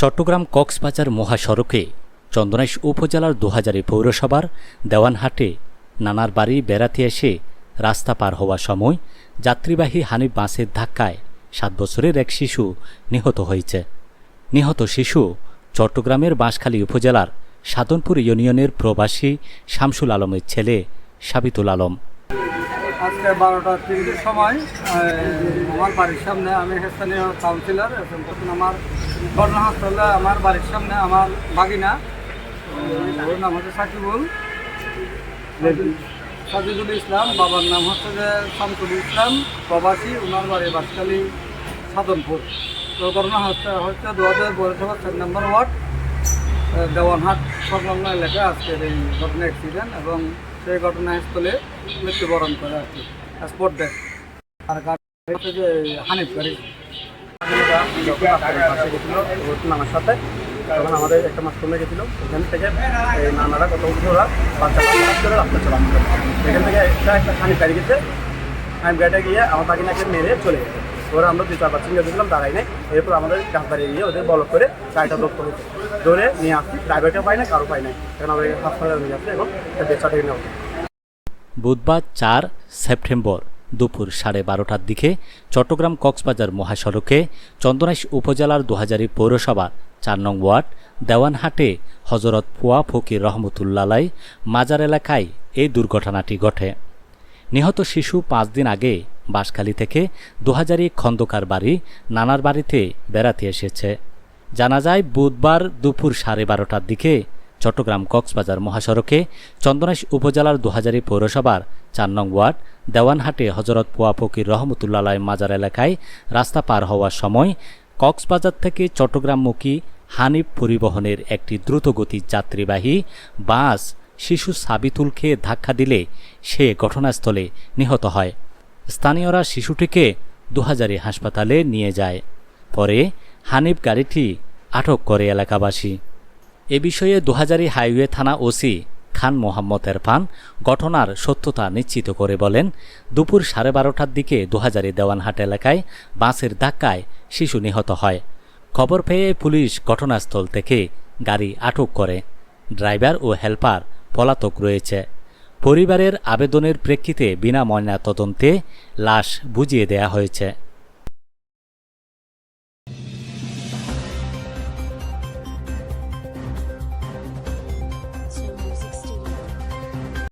চট্টগ্রাম কক্সবাজার মহাসড়কে চন্দনাইশ উপজেলার দুহাজারি পৌরসভার দেওয়ানহাটে নানার বাড়ি বেড়াতে এসে রাস্তা পার হওয়ার সময় যাত্রীবাহী হানিফ বাসের ধাক্কায় সাত বছরের এক শিশু নিহত হয়েছে। নিহত শিশু চট্টগ্রামের বাঁশখালী উপজেলার সাধনপুর ইউনিয়নের প্রবাসী শামসুল আলমের ছেলে সাবিতুল আলম। আজকে বারোটা তিরিশের সময় আমার বাড়ির সামনে আমি স্থানীয় কাউন্সিলর এবং আমার ঘটনা হাসপাতালে আমার বাড়ির সামনে, আমার বাগিনা, ওর নাম হচ্ছে সাকিবুল। সাজিদুল ইসলাম, বাবার নাম হচ্ছে যে শামসুল ইসলাম প্রবাসী, ওনার বাড়ি বাসকালী সাধনপুর। তো ঘটনা হচ্ছে হচ্ছে দু হাজার পৌরসভা চার নম্বর ওয়ার্ড দেওয়ানহাট, সংলগ্ন এলাকায় আজকের এই ঘটনা অ্যাক্সিডেন্ট এবং সেই ঘটনাস্থলে মৃত্যুবরণ করে আর কি। স্পট ডেথ আর গাড়ি হচ্ছে যে হানিফ গাড়ি। নানার সাথে তখন আমাদের একটা মাস কমে গেছিল ওখান থেকে এই নানারা কত ওরা বাচ্চারা করে রাস্তা চালানো এখান থেকে একটা একটা খানি গাড়ি গেছে খানি গাড়িটা গিয়ে আমার বাকিনাকে মেরে চলে গেছে ওরা আমরা দুই চার পাঁচ গেছিলাম দাঁড়াই নাই এরপর আমাদের গাছবাড়ি গিয়ে ওদের বলক করে গাড়িটা লোক করেছে ধরে নিয়ে আসছি ড্রাইভারটা পাই না কারও পাই নাই এখন আমাদের হাসপাতালে নিয়ে আসছে এবং বেচা থেকে নেওয়া বুধবার চার সেপ্টেম্বর। দুপুর সাড়ে বারোটার দিকে চট্টগ্রাম কক্সবাজার মহাসড়কে চন্দনাইশ উপজেলার দুহাজারি পৌরসভা, চার নং ওয়ার্ড, দেওয়ানহাটে হজরত ফুয়া ফকির রহমতুল্লালাই মাজার এলাকায় এই দুর্ঘটনাটি ঘটে। নিহত শিশু পাঁচ দিন আগে বাঁশখালী থেকে দুহাজারি খন্দকার বাড়ি, নানার বাড়িতে বেড়াতে এসেছে। জানা যায়, বুধবার দুপুর সাড়ে বারোটার দিকে চট্টগ্রাম কক্সবাজার মহাসড়কে চন্দনাইশ উপজেলার দুহাজারি পৌরসভার চার নং ওয়ার্ড, দেওয়ানহাটে হজরত পোয়া ফকির রহমতুল্লাহ মাজার এলাকায় রাস্তা পার হওয়ার সময় কক্সবাজার থেকে চট্টগ্রামমুখী হানিফ পরিবহনের একটি দ্রুতগতির যাত্রীবাহী বাস শিশু সাবিতুলকে ধাক্কা দিলে সে ঘটনাস্থলে নিহত হয়। স্থানীয়রা শিশুটিকে দুহাজারি হাসপাতালে নিয়ে যায়। পরে হানিফ গাড়িটি আটক করে এলাকাবাসী। এ বিষয়ে দুহাজারি হাইওয়ে থানা ওসি খান মোহাম্মদ এরফান ঘটনার সত্যতা নিশ্চিত করে বলেন, দুপুর সাড়ে বারোটার দিকে দুহাজারি দেওয়ানহাট এলাকায় বাসের ধাক্কায় শিশু নিহত হয়। খবর পেয়ে পুলিশ ঘটনাস্থল থেকে গাড়ি আটক করে। ড্রাইভার ও হেলপার পলাতক রয়েছে। পরিবারের আবেদনের প্রেক্ষিতে বিনা ময়না তদন্তে লাশ বুঝিয়ে দেয়া হয়েছে।